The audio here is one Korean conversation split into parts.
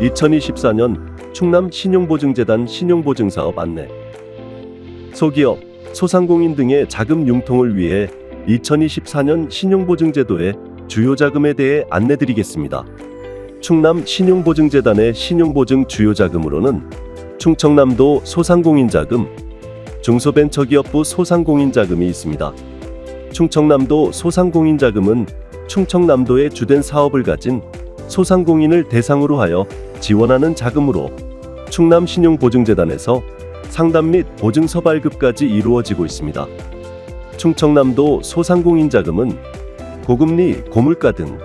2024년 충남 신용보증재단 신용보증사업 안내 소기업, 소상공인 등의 자금 융통을 위해 2024년 신용보증제도의 주요 자금에 대해 안내드리겠습니다. 충남 신용보증재단의 신용보증 주요 자금으로는 충청남도 소상공인 자금, 중소벤처기업부 소상공인 자금이 있습니다. 충청남도 소상공인 자금은 충청남도의 주된 사업을 가진 소상공인을 대상으로 하여 지원하는 자금으로 충남 신용보증재단에서 상담 및 보증서 발급까지 이루어지고 있습니다. 충청남도 소상공인 자금은 고금리, 고물가 등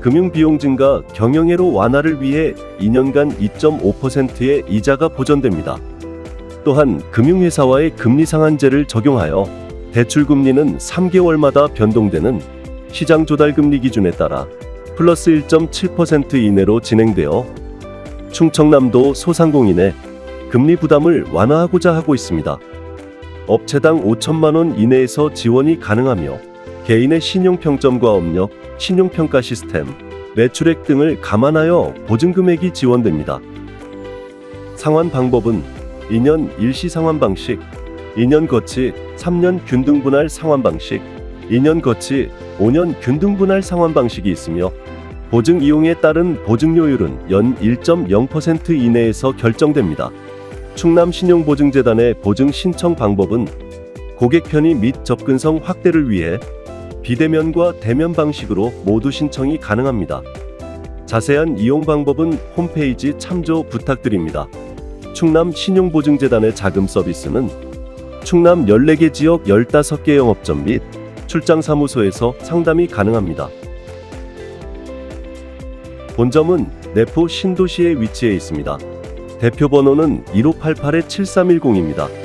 금융 비용 증가, 경영애로 완화를 위해 2년간 2.5%의 이자가 보전됩니다. 또한 금융회사와의 금리 상한제를 적용하여 대출 금리는 3개월마다 변동되는 시장 조달 금리 기준에 따라 플러스 1.7% 이내로 진행되어 충청남도 소상공인의 금리 부담을 완화하고자 하고 있습니다. 업체당 5천만 원 이내에서 지원이 가능하며 개인의 신용평점과 업력, 신용평가 시스템, 매출액 등을 감안하여 보증금액이 지원됩니다. 상환 방법은 2년 일시 상환 방식, 2년 거치 3년 균등 분할 상환 방식, 2년 거치 5년 균등 분할 상환 방식이 있으며 보증 이용에 따른 보증료율은 연 1.0% 이내에서 결정됩니다. 충남 신용보증재단의 보증 신청 방법은 고객 편의 및 접근성 확대를 위해 비대면과 대면 방식으로 모두 신청이 가능합니다. 자세한 이용 방법은 홈페이지 참조 부탁드립니다. 충남 신용보증재단의 자금 서비스는 충남 14개 지역 15개 영업점 및 출장사무소에서 상담이 가능합니다. 본점은 내포 신도시에 위치해 있습니다. 대표 번호는 1588-7310입니다.